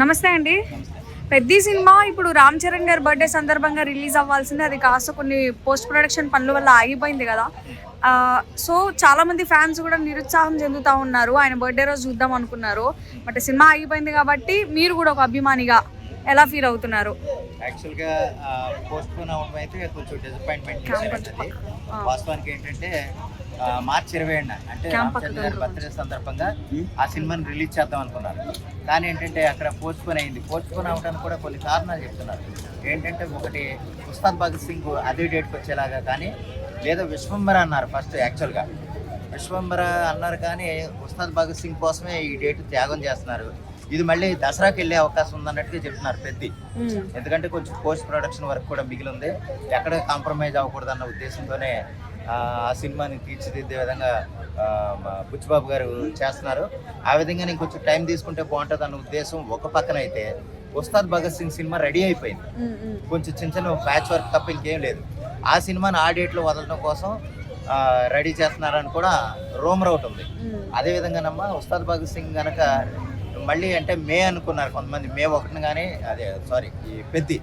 నమస్తే అండి. పెద్ద సినిమా ఇప్పుడు రామ్ చరణ్ గారి బర్త్డే సందర్భంగా రిలీజ్ అవ్వాల్సింది. అది కాస్త కొన్ని పోస్ట్ ప్రొడక్షన్ పనుల వల్ల ఆగిపోయింది కదా. సో చాలా మంది ఫ్యాన్స్ కూడా నిరుత్సాహం చెందుతా ఉన్నారు. ఆయన బర్త్డే రోజు చూద్దాం అనుకున్నారు. బట్ సినిమా ఆగిపోయింది కాబట్టి మీరు కూడా ఒక అభిమానిగా ఎలా ఫీల్ అవుతున్నారు? యాక్చువల్గా పోస్ట్ పోన్ అవ్వడం అయితే కొంచెం డిసప్పాయింట్మెంట్. వాస్తవానికి ఏంటంటే మార్చి ఇరవై ఏడున అంటే రామచంద్ర గారి బర్త్డే సందర్భంగా ఆ సినిమాని రిలీజ్ చేద్దాం అనుకున్నారు. కానీ ఏంటంటే అక్కడ పోస్ట్ పోన్ అయింది. పోస్ట్ పోన్ అవ్వడానికి కూడా కొన్ని కారణాలు చెప్తున్నారు. ఏంటంటే ఒకటి ఉస్తాద్ భగత్ సింగ్ అదే డేట్కి వచ్చేలాగా కానీ లేదా విశ్వంబర అన్నారు ఫస్ట్ యాక్చువల్గా. విశ్వంబర అన్నారు కానీ ఉస్తాద్ భగత్ సింగ్ కోసమే ఈ డేట్ త్యాగం చేస్తున్నారు. ఇది మళ్ళీ దసరాకి వెళ్ళే అవకాశం ఉందన్నట్టుగా చెప్తున్నారు పెద్ది. ఎందుకంటే కొంచెం పోస్ట్ ప్రొడక్షన్ వర్క్ కూడా మిగిలి ఉంది. ఎక్కడ కాంప్రమైజ్ అవ్వకూడదు అన్న ఉద్దేశంతోనే ఆ సినిమాని తీర్చిదిద్దే విధంగా బుచ్చిబాబు గారు చేస్తున్నారు ఆ విధంగా నేను కొంచెం టైం తీసుకుంటే బాగుంటుంది అన్న ఉద్దేశం ఒక పక్కన అయితే ఉస్తాద్ భగత్ సింగ్ సినిమా రెడీ అయిపోయింది. కొంచెం చిన్న చిన్న ప్యాచ్ వర్క్ తప్ప ఇంకేం లేదు ఆ సినిమాని ఆ డేట్లో వదలడం కోసం రెడీ చేస్తున్నారని కూడా రూమర్ అవుట్ ఉంది మ్మ్. అదేవిధంగానమ్మా ఉస్తాద్ భగత్ సింగ్ గనక మళ్ళీ అంటే మే అనుకున్నారు కొంతమంది. మే ఒకటిని కానీ అదే సారీ ఈ పెద్ది.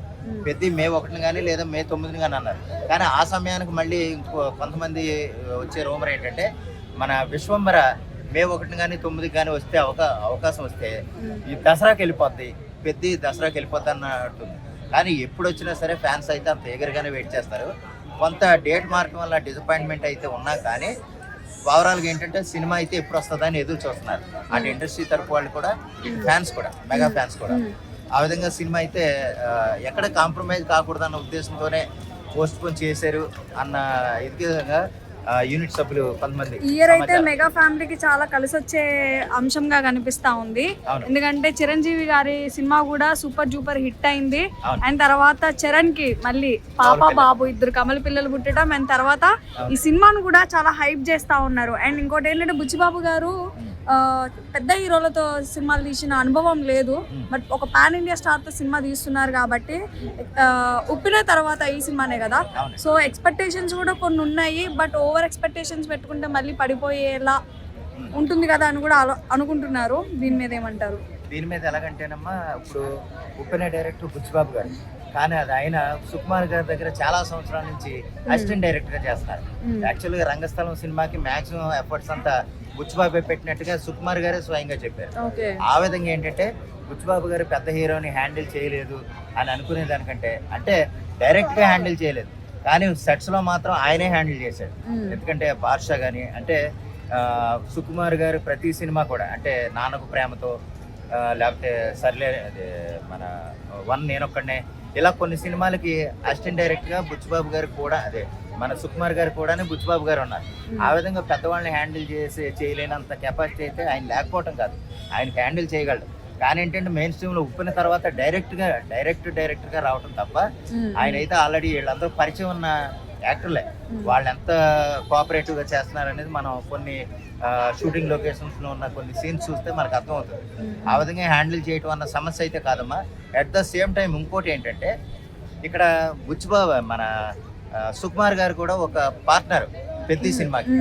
పెద్ది మే ఒకటిని కానీ లేదా మే తొమ్మిదిని కానీ అన్నారు. కానీ ఆ సమయానికి మళ్ళీ ఇంకో కొంతమంది వచ్చే రూమర్ ఏంటంటే మన విశ్వంబర మే ఒకటిని కానీ తొమ్మిదికి కానీ వస్తే అవకా అవకాశం వస్తే ఈ దసరాకి వెళ్ళిపోద్ది. పెద్ది దసరాకి వెళ్ళిపోద్ది అన్నట్టుంది కానీ ఎప్పుడు వచ్చినా సరే ఫ్యాన్స్ అయితే అంత ఎగరగానే వెయిట్ చేస్తారు. కొంత డేట్ మార్క్ వల్ల డిసప్పాయింట్మెంట్ అయితే ఉన్నా కానీ ఓవరాల్గా ఏంటంటే సినిమా అయితే ఎప్పుడు వస్తుందని ఎదురు చూస్తున్నారు. అటు ఇండస్ట్రీ తరపు వాళ్ళు కూడా ఫ్యాన్స్ కూడా మెగా ఫ్యాన్స్ కూడా. ఆ విధంగా సినిమా అయితే ఎక్కడ కాంప్రమైజ్ కాకూడదు అన్న ఉద్దేశంతోనే పోస్ట్ పోన్ చేశారు అన్న ఇది విధంగా యూనిట్ సభ్యులు కొంతమంది ఇయర్ అయితే. మెగా ఫ్యామిలీకి చాలా కలిసి వచ్చే అంశంగా కనిపిస్తా ఉంది. ఎందుకంటే చిరంజీవి గారి సినిమా కూడా సూపర్ డూపర్ హిట్ అయింది. అండ్ తర్వాత చరణ్కి మళ్ళీ పాప. బాబు ఇద్దరు కమల పిల్లలు పుట్టడం. అండ్ తర్వాత ఈ సినిమాను కూడా చాలా హైప్ చేస్తా ఉన్నారు. అండ్ ఇంకోటి ఏంటంటే బుచ్చిబాబు గారు పెద్ద హీరోలతో సినిమాలు తీసిన అనుభవం లేదు. బట్ ఒక పాన్ ఇండియా స్టార్తో సినిమా తీస్తున్నారు కాబట్టి ఉప్పిన తర్వాత ఈ సినిమానే కదా. సో ఎక్స్పెక్టేషన్స్ కూడా కొన్ని ఉన్నాయి బట్ ఓవర్ ఎక్స్పెక్టేషన్స్ పెట్టుకుంటే మళ్ళీ పడిపోయేలా ఉంటుంది కదా అని కూడా అనుకుంటున్నారు. దీని మీద ఏమంటారు? దీని మీద ఎలాగంటేనమ్మా ఇప్పుడు ఉప్పెన డైరెక్టర్ బుచ్చిబాబు గారు. కానీ అది ఆయన సుకుమార్ గారి దగ్గర చాలా సంవత్సరాల నుంచి అసిస్టెంట్ డైరెక్టర్గా చేస్తున్నారు మ్మ్. యాక్చువల్గా రంగస్థలం సినిమాకి మాక్సిమం ఎఫర్ట్స్ అంతా బుచ్చిబాబే పెట్టినట్టుగా సుకుమార్ గారే స్వయంగా చెప్పారు. ఆ విధంగా ఏంటంటే బుచ్చిబాబు గారు పెద్ద హీరోని హ్యాండిల్ చేయలేదు అని అనుకునే దానికంటే అంటే డైరెక్ట్గా హ్యాండిల్ చేయలేదు. కానీ సెట్స్లో మాత్రం ఆయనే హ్యాండిల్ చేశాడు. ఎందుకంటే బాద్షా కానీ అంటే సుకుమార్ గారు ప్రతి సినిమా కూడా అంటే నాన్నకు ప్రేమతో లేకపోతే సర్లే అదే మన వన్ నేనొక్కడనే ఇలా కొన్ని సినిమాలకి అసిస్టెంట్ డైరెక్ట్గా బుచ్చిబాబు గారు కూడా అదే మన సుకుమార్ గారు కూడానే బుచ్చిబాబు గారు ఉన్నారు. ఆ విధంగా పెద్దవాళ్ళని హ్యాండిల్ చేసి చేయలేనంత కెపాసిటీ అయితే ఆయన లేకపోవటం కాదు. ఆయన హ్యాండిల్ చేయగలడు. కానీ ఏంటంటే మెయిన్ స్ట్రీమ్లో ఉప్పిన తర్వాత డైరెక్ట్గా డైరెక్ట్ డైరెక్ట్గా రావటం తప్ప మ్మ్. ఆయన అయితే ఆల్రెడీ వీళ్ళందరూ పరిచయం ఉన్న యాక్టర్లే. వాళ్ళు ఎంత కోఆపరేటివ్గా చేస్తున్నారు అనేది మనం కొన్ని షూటింగ్ లొకేషన్స్లో ఉన్న కొన్ని సీన్స్ చూస్తే మనకు అర్థమవుతుంది. ఆ విధంగా హ్యాండిల్ చేయటం అన్న సమస్య అయితే కాదమ్మా. అట్ ద సేమ్ టైం ఇంకోటి ఏంటంటే ఇక్కడ బుచ్చిబాబు మన సుకుమార్ గారు కూడా ఒక పార్ట్నర్ పెద్ద సినిమాకి.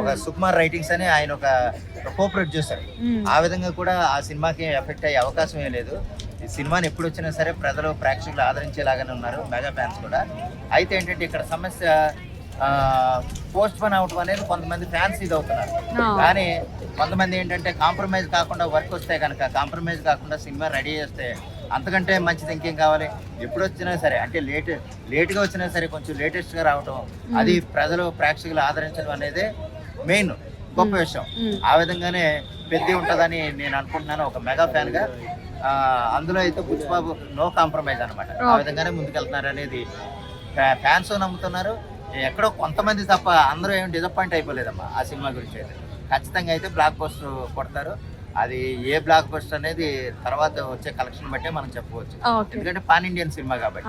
ఒక సుకుమార్ రైటింగ్స్ అని ఆయన ఒక కో ప్రొడ్యూసర్. ఆ విధంగా కూడా ఆ సినిమాకి ఎఫెక్ట్ అయ్యే అవకాశం ఏం లేదు. ఈ సినిమాని ఎప్పుడు వచ్చినా సరే ప్రజలు ప్రేక్షకులు ఆదరించేలాగానే ఉన్నారు మెగా ఫ్యాన్స్ కూడా. అయితే ఏంటంటే ఇక్కడ సమస్య పోస్ట్ పోన్ అవటం అనేది కొంతమంది ఫ్యాన్స్ ఇది అవుతున్నారు. కానీ కొంతమంది ఏంటంటే కాంప్రమైజ్ కాకుండా వర్క్ వస్తే కనుక కాంప్రమైజ్ కాకుండా సినిమా రెడీ చేస్తే అంతకంటే మంచిది ఇంకేం కావాలి? ఎప్పుడు వచ్చినా సరే అంటే లేట్ లేట్గా వచ్చినా సరే కొంచెం లేటెస్ట్గా రావటం అది ప్రజలు ప్రేక్షకులు ఆదరించడం అనేది మెయిన్ గొప్ప విషయం. ఆ విధంగానే పెద్ద ఉంటుందని నేను అనుకుంటున్నాను ఒక మెగా ఫ్యాన్గా ఆ, అందులో అయితే బుచ్చిబాబు నో కాంప్రమైజ్ అనమాట ఆ విధంగానే ముందుకెళ్తున్నారు అనేది ఫ్యాన్స్ నమ్ముతున్నారు. ఎక్కడో కొంతమంది తప్ప అందరూ ఏం డిసప్పాయింట్ అయిపోలేదమ్మా ఆ సినిమా గురించి అయితే. ఖచ్చితంగా అయితే బ్లాక్ పోస్టర్ కొడతారు. అది ఏ బ్లాక్ పోస్టర్ అనేది తర్వాత వచ్చే కలెక్షన్ బట్టే మనం చెప్పవచ్చు. ఎందుకంటే పాన్ ఇండియన్ సినిమా కాబట్టి.